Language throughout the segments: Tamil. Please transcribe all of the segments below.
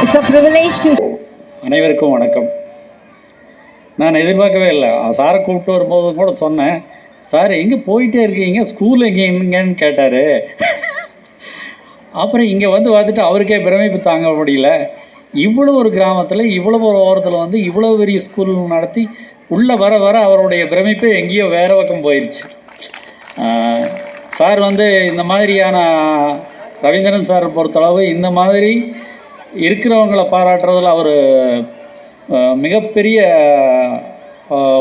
finished. அனைவருக்கும் வணக்கம். நான் எதிர்பார்க்கவே இல்லை. சாரை கூப்பிட்டு வரும்போது கூட சொன்னேன் சார் எங்கே போயிட்டே இருக்கீங்க? ஸ்கூல் எங்கே எங்கன்னு கேட்டார். அப்புறம் இங்கே வந்து பார்த்துட்டு அவருக்கே பிரமிப்பு தாங்க முடியல. இவ்வளோ ஒரு கிராமத்தில் இவ்வளோ ஒரு ஓரத்தில் வந்து இவ்வளோ பெரிய ஸ்கூல் நடத்தி உள்ளே வர வர அவருடைய பிரமிப்பு எங்கேயோ வேறு பக்கம் போயிடுச்சு சார் வந்து இந்த மாதிரியான ரவீந்திரன் சார் பொறுத்தளவு இந்த மாதிரி இருக்கிறவங்களை பாராட்டுறதில் அவர் மிகப்பெரிய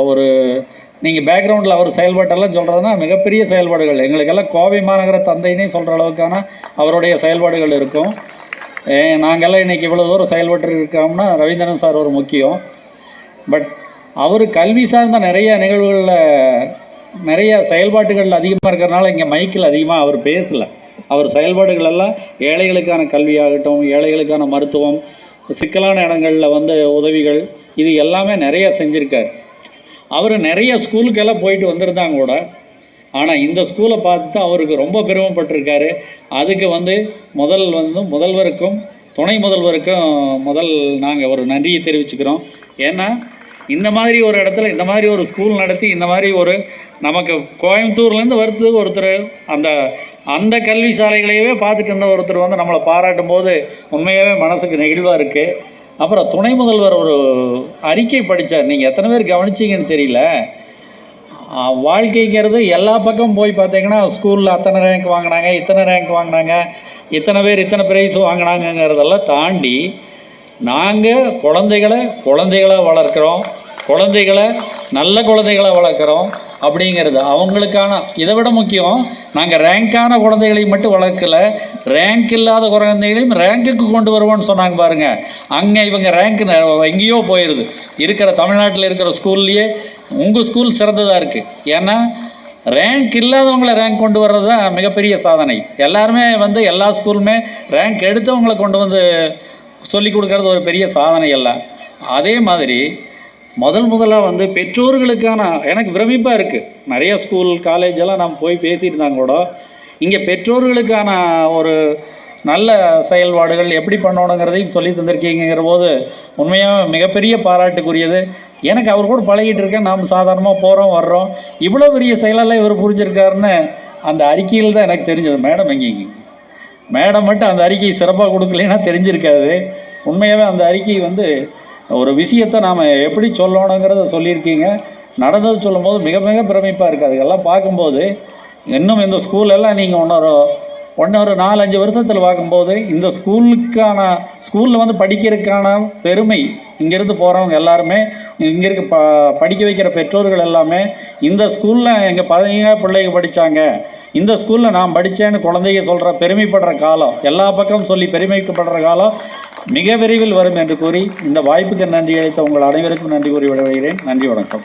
ஒரு நீங்கள் பேக்ரவுண்டில் அவர் செயல்பாட்டெல்லாம் சொல்கிறதுனா மிகப்பெரிய செயல்பாடுகள். எங்களுக்கெல்லாம் கோவை மாநகர தந்தைன்னே சொல்கிற அளவுக்கான அவருடைய செயல்பாடுகள் இருக்கும். ஏ, இன்றைக்கி இவ்வளோ தூரம் செயல்பட்டு இருக்கோம்னா ரவீந்திரன் சார் ஒரு முக்கியம். பட் அவர் கல்வி சார்ந்த நிறைய நிகழ்வுகளில் நிறைய செயல்பாட்டுகள் அதிகமாக இருக்கிறனால இங்கே மைக்கில் அதிகமாக அவர் பேசலை. அவர் செயல்பாடுகள் எல்லாம் ஏழைகளுக்கான கல்வியாகட்டும் ஏழைகளுக்கான மருத்துவம் சிக்கலான இடங்களில் வந்த உதவிகள் இது எல்லாமே நிறைய செஞ்சுருக்கார். அவர் நிறைய ஸ்கூலுக்கெல்லாம் போயிட்டு வந்திருந்தாங்க கூட. ஆனால் இந்த ஸ்கூலை பார்த்து தான் அவருக்கு ரொம்ப பெருமைப்பட்டிருக்காரு. அதுக்கு வந்து முதல் வந்து முதல்வருக்கும் துணை முதல்வருக்கும் முதல் நாங்கள் ஒரு நன்றியை தெரிவிச்சுக்கிறோம். ஏன்னா இந்த மாதிரி ஒரு இடத்துல இந்த மாதிரி ஒரு ஸ்கூல் நடத்தி இந்த மாதிரி ஒரு நமக்கு கோயம்புத்தூர்லேருந்து வருது ஒருத்தர் அந்த அந்த கல்வி சாலைகளையவே பார்த்துட்டு இருந்த ஒருத்தர் வந்து நம்மளை பாராட்டும் போது உண்மையாகவே மனசுக்கு நெகிழ்வாக இருக்குது அப்புறம் துணை முதல்வர் ஒரு அறிக்கை படித்தார் நீங்கள் எத்தனை பேர் கவனிச்சிங்கன்னு தெரியல. வாழ்க்கைங்கிறது எல்லா பக்கம் போய் பார்த்தீங்கன்னா ஸ்கூலில் அத்தனை ரேங்க் வாங்கினாங்க இத்தனை ரேங்க் வாங்கினாங்க இத்தனை பேர் இத்தனை ப்ரைஸ் வாங்கினாங்கங்கிறதெல்லாம் தாண்டி நாங்கள் குழந்தைகளை குழந்தைகளாக வளர்க்குறோம். குழந்தைகளை நல்ல குழந்தைகளை வளர்க்குறோம் அப்படிங்கிறது. அவங்களுக்கான இதை விட முக்கியம் நாங்கள் ரேங்க்கான குழந்தைகளையும் மட்டும் வளர்க்கல. ரேங்க் இல்லாத குழந்தைகளையும் ரேங்க்குக்கு கொண்டு வருவோம்னு சொன்னாங்க பாருங்கள் அங்கே இவங்க ரேங்க் எங்கேயோ போயிடுது இருக்கிற தமிழ்நாட்டில் இருக்கிற ஸ்கூல்லையே உங்கள் ஸ்கூல் சிறந்ததாக இருக்குது ஏன்னா ரேங்க் இல்லாதவங்கள ரேங்க் கொண்டு வர்றது தான் மிகப்பெரிய சாதனை. எல்லாருமே வந்து எல்லா ஸ்கூலுமே ரேங்க் எடுத்தவங்கள கொண்டு வந்து சொல்லி கொடுக்கறது ஒரு பெரிய சாதனை அல்ல. அதே மாதிரி முதல் முதலாக வந்து பெற்றோர்களுக்கான எனக்கு பிரமிப்பாக இருக்குது நிறைய ஸ்கூல் காலேஜ் எல்லாம் நான் போய் பேசிட்டு இருந்தாங்க கூட. இங்கே பெற்றோர்களுக்கான ஒரு நல்ல செயல்பாடுகள் எப்படி பண்ணணுங்கிறதையும் சொல்லி தந்திருக்கீங்கிற போது உண்மையாக மிகப்பெரிய பாராட்டுக்குரியது. எனக்கு அவர் கூட பழகிட்டு இருக்கேன். நாம் சாதாரணமாக போகிறோம் வர்றோம். இவ்வளோ பெரிய செயலெல்லாம் இவர் புரிஞ்சிருக்காருன்னு அந்த அறிக்கையில் தான் எனக்கு தெரிஞ்சது. மேடம் எங்கேங்க மேடம் மட்டும் அந்த அறிக்கையை சிறப்பாக கொடுக்கலைன்னா தெரிஞ்சிருக்காது. உண்மையாகவே அந்த அறிக்கை வந்து ஒரு விஷயத்தை நாம் எப்படி சொல்லணுங்கிறத சொல்லியிருக்கீங்க. நடந்தது சொல்லும்போது மிக மிக பிரமிப்பாக இருக்குது அதுக்கெல்லாம் பார்க்கும்போது இன்னும் இந்த ஸ்கூலெல்லாம் நீங்கள் ஒன்றொரு ஒன்று ஒரு நாலஞ்சு வருஷத்தில் பார்க்கும்போது இந்த ஸ்கூலுக்கான ஸ்கூலில் வந்து படிக்கிறதுக்கான பெருமை இங்கேருந்து போகிறவங்க எல்லாருமே இங்கே இருக்க ப படிக்க வைக்கிற பெற்றோர்கள் எல்லாமே இந்த ஸ்கூலில் எங்கள் பையங்க பிள்ளைங்க படித்தாங்க இந்த ஸ்கூலில் நான் படித்தேன்னு குழந்தைங்க சொல்கிற பெருமைப்படுற காலம் எல்லா பக்கம் சொல்லி பெருமைப்படுற காலம் மிக விரைவில் வரும் என்று கூறி இந்த வாய்ப்புக்கு நன்றி அளித்த உங்கள் அனைவருக்கும் நன்றி கூறி விடைபெறுகிறேன். நன்றி வணக்கம்.